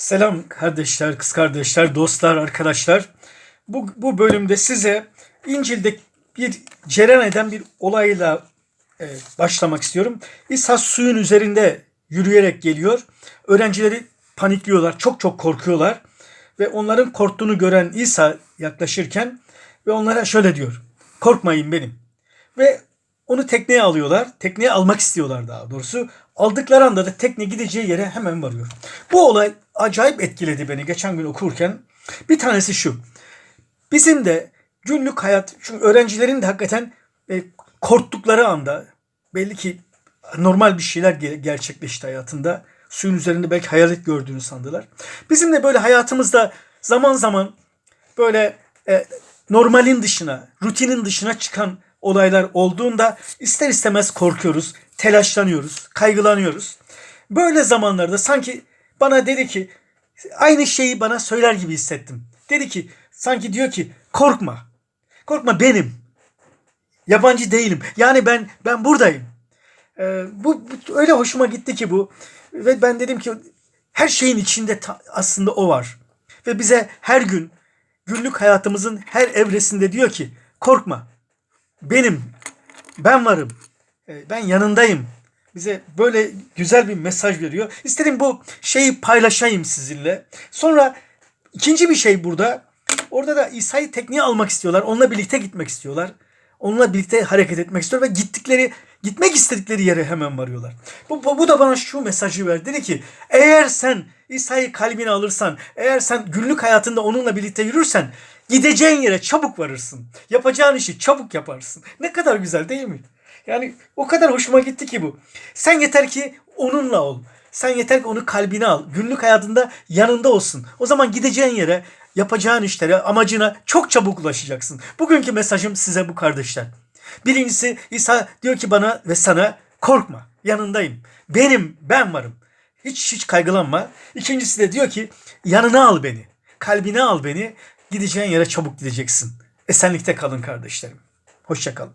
Selam kardeşler, kız kardeşler, dostlar, arkadaşlar. Bu, bu bölümde size İncil'de bir cereyan eden bir olayla e, başlamak istiyorum. İsa suyun üzerinde yürüyerek geliyor. Öğrencileri panikliyorlar, çok çok korkuyorlar. Ve onların korktuğunu gören İsa yaklaşırken ve onlara şöyle diyor. Korkmayın benim. Ve onu tekneye alıyorlar. Tekneye almak istiyorlar daha doğrusu. Aldıkları anda da tekne gideceği yere hemen varıyor. Bu olay acayip etkiledi beni geçen gün okurken. Bir tanesi şu. Bizim de günlük hayat, çünkü öğrencilerin de hakikaten e, korktukları anda belli ki normal bir şeyler ge- gerçekleşti hayatında. Suyun üzerinde belki hayalet gördüğünü sandılar. Bizim de böyle hayatımızda zaman zaman böyle e, normalin dışına, rutinin dışına çıkan olaylar olduğunda ister istemez korkuyoruz, telaşlanıyoruz, kaygılanıyoruz. Böyle zamanlarda sanki bana dedi ki aynı şeyi bana söyler gibi hissettim. Dedi ki sanki diyor ki korkma. Korkma benim. Yabancı değilim. Yani ben ben buradayım. Ee, bu, bu öyle hoşuma gitti ki bu ve ben dedim ki her şeyin içinde ta- aslında o var. Ve bize her gün günlük hayatımızın her evresinde diyor ki korkma. Benim ben varım. Ee, Ben yanındayım. Bize böyle güzel bir mesaj veriyor. İstedim bu şeyi paylaşayım sizinle. Sonra ikinci bir şey burada. Orada da İsa'yı tekneye almak istiyorlar. Onunla birlikte gitmek istiyorlar. Onunla birlikte hareket etmek istiyor ve gittikleri gitmek istedikleri yere hemen varıyorlar. Bu, bu, bu da bana şu mesajı verdi. Dedi ki eğer sen İsa'yı kalbine alırsan, eğer sen günlük hayatında onunla birlikte yürürsen gideceğin yere çabuk varırsın. Yapacağın işi çabuk yaparsın. Ne kadar güzel değil mi? Yani o kadar hoşuma gitti ki bu. Sen yeter ki onunla ol. Sen yeter ki onu kalbine al. Günlük hayatında yanında olsun. O zaman gideceğin yere, yapacağın işlere, amacına çok çabuk ulaşacaksın. Bugünkü mesajım size bu kardeşler. Birincisi İsa diyor ki bana ve sana korkma. Yanındayım. Benim, ben varım. Hiç hiç kaygılanma. İkincisi de diyor ki yanına al beni. Kalbine al beni. Gideceğin yere çabuk gideceksin. Esenlikte kalın kardeşlerim. Hoşça kalın.